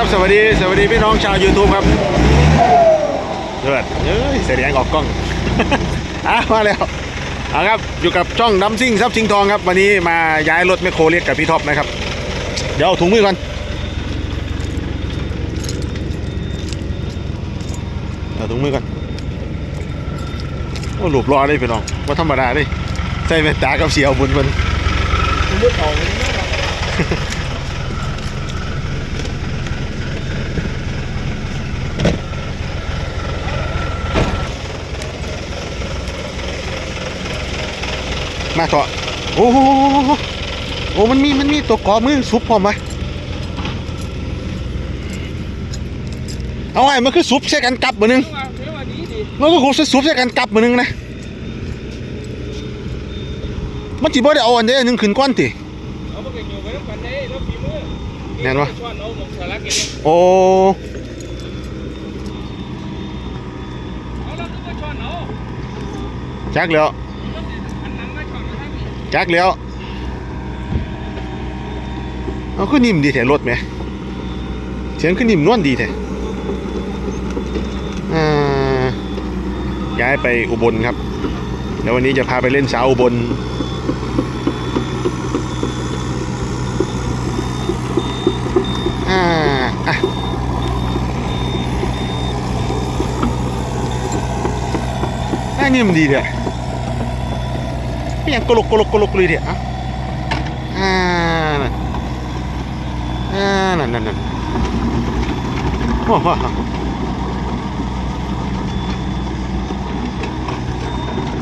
ครับ สวัสดี สวัสดีพี่น้องชาว YouTube ครับเดือดเอ้ยเสียงออกกล้องอะมาแล้วเอาครับ อยู่กับช่องดัมซิ่งซับซิงทองครับ วันนี้มาย้ายรถแมคโครเล็กกับพี่ท็อปนะครับ เดี๋ยวเอาถุงมือก่อนเอาถุงมือก่อนโอ้หลบรอได้พี่น้องว่าธรรมดาได้ใส่แว่นตากับเสียวบุญมันมุดออกเลยนะ มาเถอะโอ้โหโอ้มันมีมันมีตัวกอมือซุปพร้อมไหมเอาไงมันคือซุปใช้กันกลับมือนึงเดี๋ยววันนี้ดิมันก็คงจะซุปใช้กันกลับมือนึงนะมันจีบ่ได้เอาอันเดียวอันหนึงขึ้นก้อนติเอาไปเก็บอยู่ไว้ต้องกันได้แล้วฝีมือแน่นวะช้อนเอาหมกสาระเก็บเองโอ้เอาแล้วก็มาช้อนเอาจักแล้ว อันนั้นมาช้อนมาทั้งนี้ จักแล้วเอาคือนิ่มดีแท้รถไหมเสียงคือนิ่มนวลดีแท้อ่าย้ายไปอุบลครับเดี๋ยววันนี้จะพาไปเล่นสาวอุบลอ่าอะน่านิ่มดีเถอะไม่ยังกลกกลกกลกเลยเถอะอะอ่านั่นอ่านั่นนั่นนั่นโอ้โห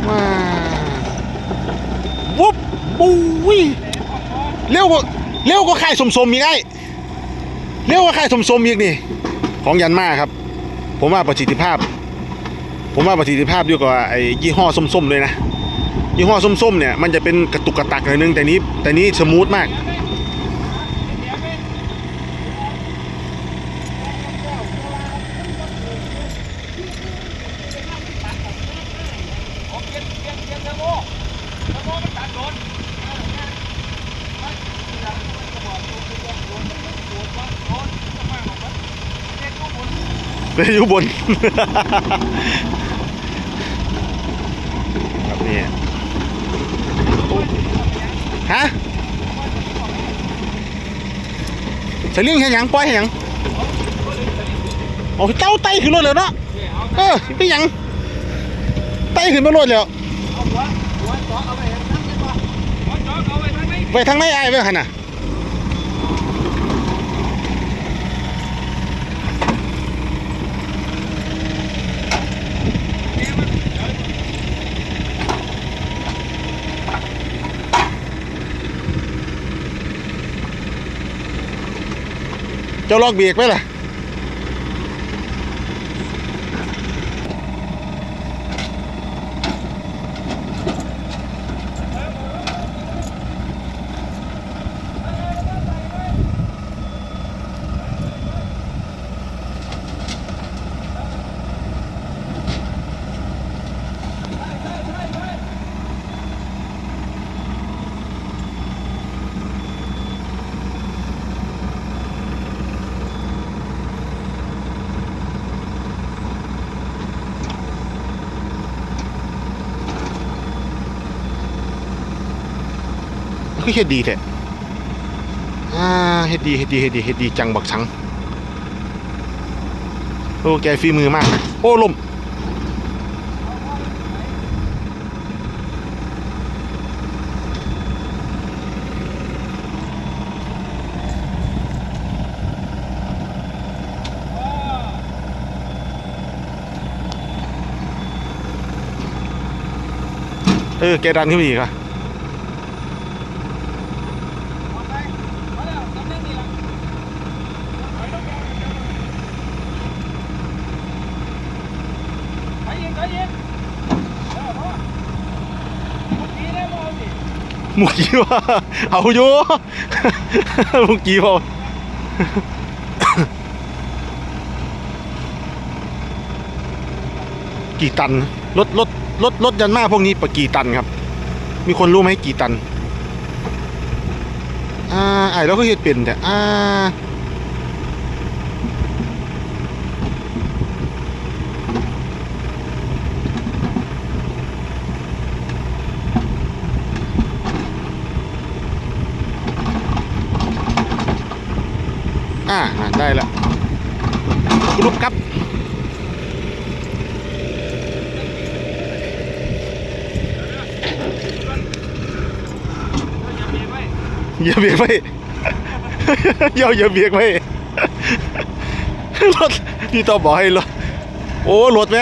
ว้าวุบปุ้ยเร็วกว่าเร็วกว่าไข่สมสมๆอีกไอ้เร็วกว่าไข่สมสมๆอีกนี่ ของยันมาครับ ผมว่าประสิทธิภาพ ผมว่าประสิทธิภาพดีกว่าไอ้ยี่ห้อส้มๆเลยนะ ยี่ห้อส้มๆเนี่ยมันจะเป็นกระตุกกระตักหน่อยนึงแต่นี้แต่นี้สมูทมากเอยู่บน ครับนี่ ฮะสลิงเห็นยังปล่อยเห็นยังโอ้เจ้าไตขึ้นรถแล้วเนาะเออเออไปยังไตขึ้นมารถแล้วไปทางไหนได้ปะหัวจอเอาไปทางไหนาดไหนไอ้ายไปหันน่ะ เจ้าลอกเบรกไหมล่ะ คือเฮ็ดดีแท้อ่าเฮ็ดดีเฮ็ดดีเฮ็ดดีเฮ็ดดีจังบักชังโอ้แกฝีมือมาก โอ้ลมเออแกดันขึ้นมาอีกอะ เอาไปเอาแล้วตำแหน่งนี้ล่ะไปลงแก้วไปอีกไปอีกเออพอเมุกี้ว่าเอาอยู่มุกี้พอกี่ตันรถรถรถรถยันมาพวกนี้ปะกี่ตันครับ มีคนรู้ไหมกี่ตันอ่าไอ้เราก็เฮ็ดเป็นแต่อ่า อ่าได้แล้วกรุ๊ปครับอย่าเบียกไว้อย่าอย่าเบียกไว้รถพี่ต้องบอกให้รถโอ้รถไหม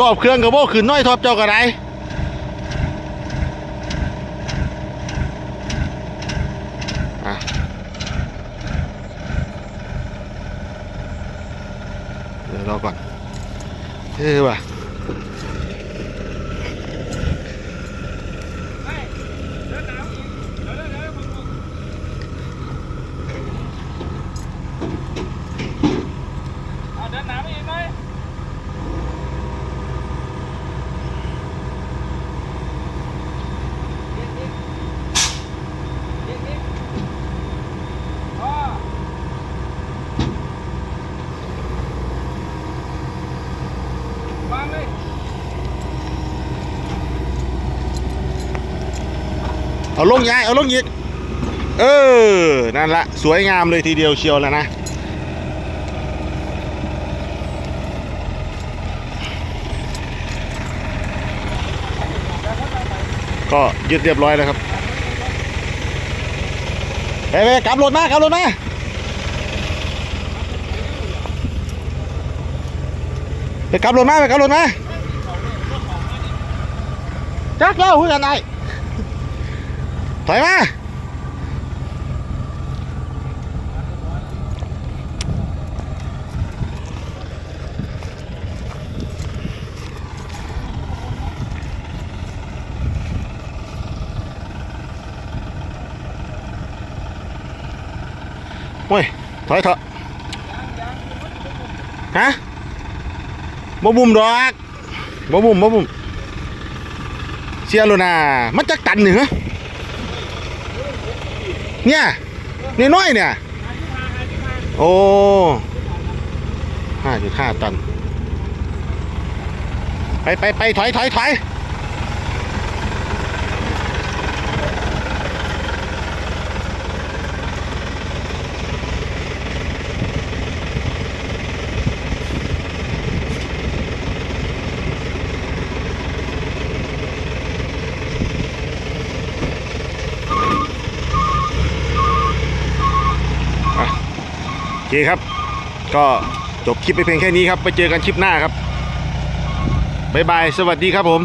รอบเครื่องกับโบขึ้นน้อยทอบเจ้ากระไรอะเดี๋ยวรอก่อน เฮ้ยว่ะ ไม่เดินหนาวอีกเดี๋ยวเดี๋ยวเดี๋ยวมึงมึงเอาเดินหนาวอีกไหมอีกอีกอีกอีกพอวางเลย เอาลงยายเอาลงอีกเออ นั่นละสวยงามเลยทีเดียวเชียวแล้วนะ ก็ยึดเรียบร้อยแล้วครับไปไปกลับรถมากลับรถมาไปกลับรถมาไปกลับรถมาจักเล่าคุยกันไง ถอยมาโอ้ยถอยเถอะฮะบ่บุ่มดอกบ่บุ่มบ่บุ่มเสียโลนามันจักตันหนึ่งเหรอ เนี่ยนี่น้อยเนี่ย โอ้ห้าจุดห้าตัน ไปไปไปถอยถอยถอย เคครับ ก็จบคลิปไปเพียงแค่นี้ครับ ไปเจอกันคลิปหน้าครับบ๊ายบาย สวัสดีครับผม